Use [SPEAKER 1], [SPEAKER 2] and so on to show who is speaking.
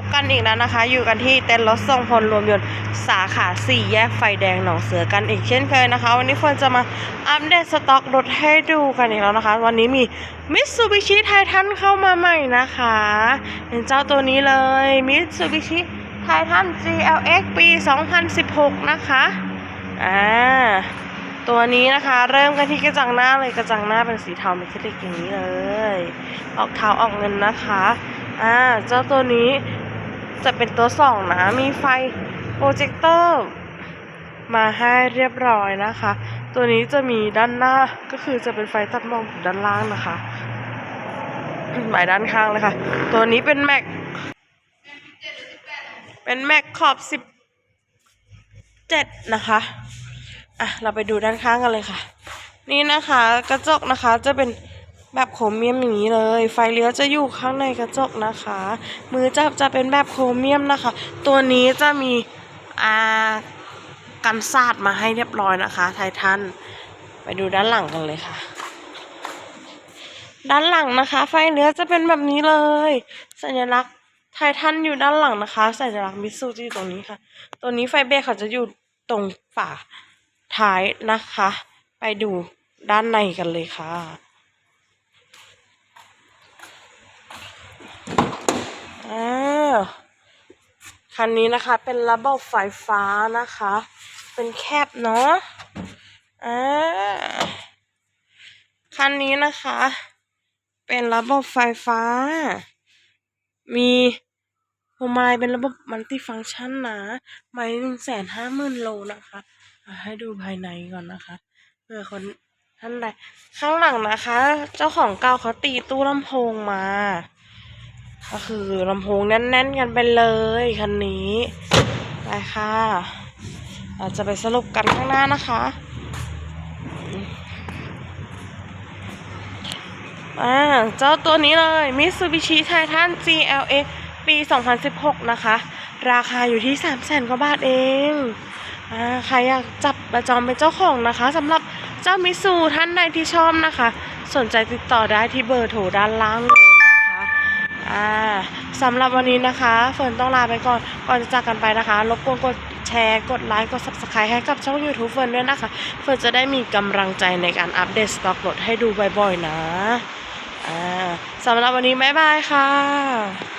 [SPEAKER 1] พบกันอีกแล้วนะคะ อยู่กันที่เต็นท์รถส่งพลรวมยนต์สาขา 4 แยกไฟแดงหนองเสือกันอีกเช่นเคยนะคะ วันนี้เฟิร์นจะมาอัปเดตสต็อกรถให้ดูกันอีกแล้วนะคะ วันนี้มี Mitsubishi Titan เข้ามาใหม่นะคะเป็นเจ้าตัวนี้เลย Mitsubishi Titan GLX ปี 2016 นะคะอ่าตัวนี้นะคะ เริ่มกันที่กระจังหน้าเลยกระจังหน้าเป็นสีเทาเมทัลลิกอย่างนี้เลย ออกเทาออกเงินนะคะอ่าเจ้าตัวนี้ จะเป็นตัวสองนะ มีไฟโปรเจคเตอร์มาให้เรียบร้อยนะคะ ตัวนี้จะมีด้านหน้าก็คือจะเป็นไฟตัดมอกอยู่ด้านล่างนะคะหมายด้านข้างเลยค่ะ ตัวนี้เป็นแม็ก เป็นแม็กขอบสิบเจ็ดนะคะ อะ เราไปดูด้านข้างกันเลยค่ะ นี่นะคะ กระจกนะคะจะเป็น แบบโครเมียมอย่างนี้เลย ไฟเลี้ยวจะอยู่ข้างในกระจกนะคะ มือจับจะเป็นแบบโครเมียมนะคะ ตัวนี้จะมีอากันศาสตร์มาให้เรียบร้อยนะคะไททันไปดูด้านหลังกันเลยค่ะ ด้านหลังนะคะ ไฟเลี้ยวจะเป็นแบบนี้เลย สัญลักษณ์ไททันอยู่ด้านหลังนะคะ สัญลักษณ์มิตซูจะอยู่ตรงนี้ค่ะ ตัวนี้ไฟเบรกเขาจะอยู่ตรงฝาท้ายนะคะ ไปดูด้านในกันเลยค่ะ อ่า คันนี้นะคะเป็นระบบไฟฟ้านะคะ เป็นแคบเนาะอ่าคันนี้นะคะ เป็นระบบไฟฟ้า มีพวงมาลัยเป็นระบบมัลติฟังก์ชันนะไม่หนึ่งแสนห้าหมื่นโลนะคะให้ดูภายในก่อนนะคะเผื่อคนท่านใดข้างหลังนะคะ เจ้าของเก่าเขาตีตู้ลำโพงมา ก็คือลำโพงแน่นๆกันไปเลยคันนี้ไปค่ะ เราจะไปสรุปกันข้างหน้านะคะอ่าเจ้าตัวนี้เลย Mitsubishi Titan GLX ปี 2016 นะคะ ราคาอยู่ที่3 0 0 0 0 0 กว่าบาทเองอ่าใครอยากจับประจอมเป็นเจ้าของนะคะสำหรับเจ้ามิสูท่านใดที่ชอบนะคะ สนใจติดต่อได้ที่เบอร์โทรด้านล่างเลย อ่าสำหรับวันนี้นะคะเฟิร์นต้องลาไปก่อนก่อนจะจากกันไปนะคะ รบกวนกดแชร์กดไลค์กด subscribe ให้กับช่อง YouTube เฟิร์นด้วยนะคะ เฟิร์นจะได้มีกำลังใจในการอัปเดตสต็อกรถให้ดูบ่อยๆนะอ่าสำหรับวันนี้บ๊ายบายค่ะ